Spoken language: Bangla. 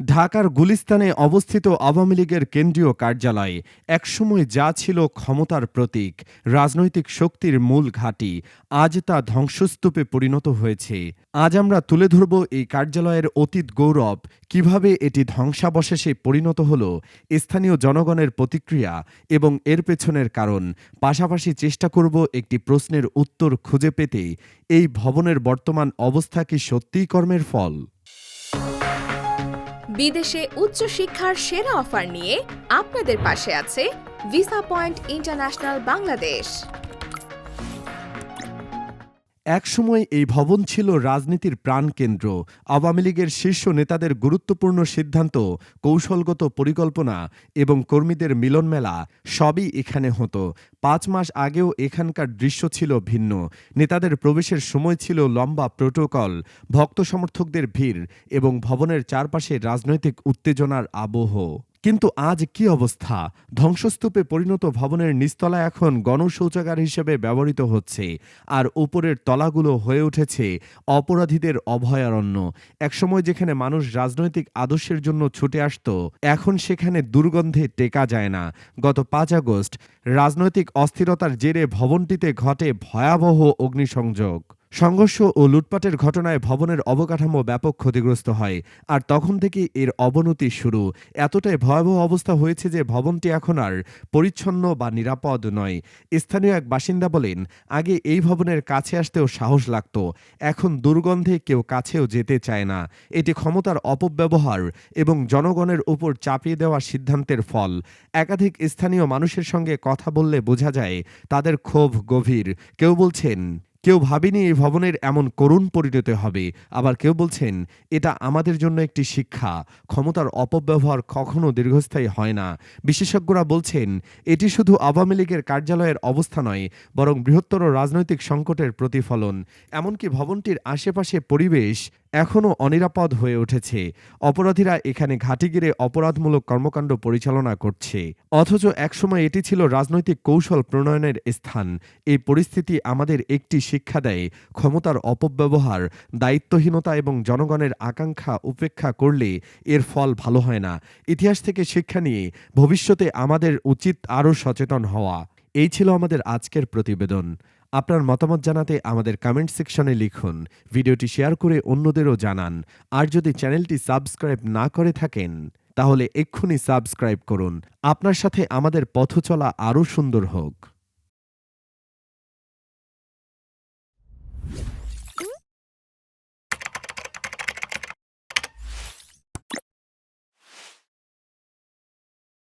ঢাকার গুলিস্তানে অবস্থিত আওয়ামী লীগের কেন্দ্রীয় কার্যালয় একসময় যা ছিল ক্ষমতার প্রতীক, রাজনৈতিক শক্তির মূল ঘাঁটি, আজ তা ধ্বংসস্তূপে পরিণত হয়েছে। আজ আমরা তুলে ধরব এই কার্যালয়ের অতীত গৌরব, কীভাবে এটি ধ্বংসাবশেষে পরিণত হল, স্থানীয় জনগণের প্রতিক্রিয়া এবং এর পেছনের কারণ। পাশাপাশি চেষ্টা করব একটি প্রশ্নের উত্তর খুঁজে পেতে, এই ভবনের বর্তমান অবস্থা কি সত্যিই কর্মের ফল? বিদেশে উচ্চশিক্ষার সেরা অফার নিয়ে আপনাদের পাশে আছে ভিসা পয়েন্ট ইন্টারন্যাশনাল বাংলাদেশ একসময় এই ভবন ছিল রাজনীতির প্রাণকেন্দ্র। আওয়ামী লীগের শীর্ষ নেতাদের গুরুত্বপূর্ণ সিদ্ধান্ত, কৌশলগত পরিকল্পনা এবং কর্মীদের মিলনমেলা সবই এখানে হতো। পাঁচ মাস আগেও এখানকার দৃশ্য ছিল ভিন্ন। নেতাদের প্রবেশের সময় ছিল লম্বা প্রোটোকল, ভক্ত সমর্থকদের ভিড় এবং ভবনের চারপাশে রাজনৈতিক উত্তেজনার আবহ। কিন্তু আজ কি অবস্থা? ধ্বংসস্তূপে পরিণত ভবনের নিচতলা এখন গণশৌচাগার হিসেবে ব্যবহৃত হচ্ছে, আর উপরের তলাগুলো হয়ে উঠেছে অপরাধীদের অভয়ারণ্য। একসময় যেখানে মানুষ রাজনৈতিক আদর্শের জন্য ছুটে আসত, এখন সেখানে দুর্গন্ধে টেকা যায় না। গত পাঁচ আগস্ট, রাজনৈতিক অস্থিরতার জেরে ভবনটিতে ঘটে ভয়াবহ অগ্নিসংযোগ। সংঘর্ষ ও লুটপাটের ঘটনায় ভবনের অবকাঠামো ব্যাপক ক্ষতিগ্রস্ত হয়, আর তখন থেকে এর অবনতি শুরু। এতটাই ভয়াবহ অবস্থা হয়েছে যে ভবনটি এখন আর পরিচ্ছন্ন বা নিরাপদ নয়। স্থানীয় এক বাসিন্দা বলেন, আগে এই ভবনের কাছে আসতেও সাহস লাগতো। এখন দুর্গন্ধে কেউ কাছেও যেতে চায় না। এটি ক্ষমতার অপব্যবহার এবং জনগণের উপর চাপিয়ে দেওয়া সিদ্ধান্তের ফল। একাধিক স্থানীয় মানুষের সঙ্গে কথা বললে বোঝা যায়, তাদের ক্ষোভ গভীর। কেউ বলছেন কেউ ভাবেনি এই ভবনের এমন করুণ পরিণতি হবে। আবার কেউ বলছেন, এটা আমাদের জন্য একটি শিক্ষা। ক্ষমতার অপব্যবহার কখনো দীর্ঘস্থায়ী হয় না। বিশেষজ্ঞরা বলছেন, এটি শুধু আওয়ামী লীগের কার্যালয়ের অবস্থা নয়, বরং বৃহত্তর রাজনৈতিক সংকটের প্রতিফলন। এমনকি ভবনটির আশেপাশে পরিবেশ এখনও অনিরাপদ হয়ে উঠেছে। অপরাধীরা এখানে ঘাঁটি গিরে অপরাধমূলক কর্মকাণ্ড পরিচালনা করছে। অথচ একসময় এটি ছিল রাজনৈতিক কৌশল প্রণয়নের স্থান। এই পরিস্থিতি আমাদের একটি শিক্ষা দেয়, ক্ষমতার অপব্যবহার, দায়িত্বহীনতা এবং জনগণের আকাঙ্ক্ষা উপেক্ষা করলে এর ফল ভালো হয় না। ইতিহাস থেকে শিক্ষা নিয়ে ভবিষ্যতে আমাদের উচিত আরও সচেতন হওয়া। এই ছিল আমাদের আজকের প্রতিবেদন। আপনার মতামত জানাতে আমাদের কমেন্ট সেকশনে লিখুন। ভিডিওটি শেয়ার করে অন্যদেরও জানান। আর যদি চ্যানেলটি সাবস্ক্রাইব না করে থাকেন, তাহলে এক্ষুনি সাবস্ক্রাইব করুন। আপনার সাথে আমাদের পথ চলা আরও সুন্দর হোক।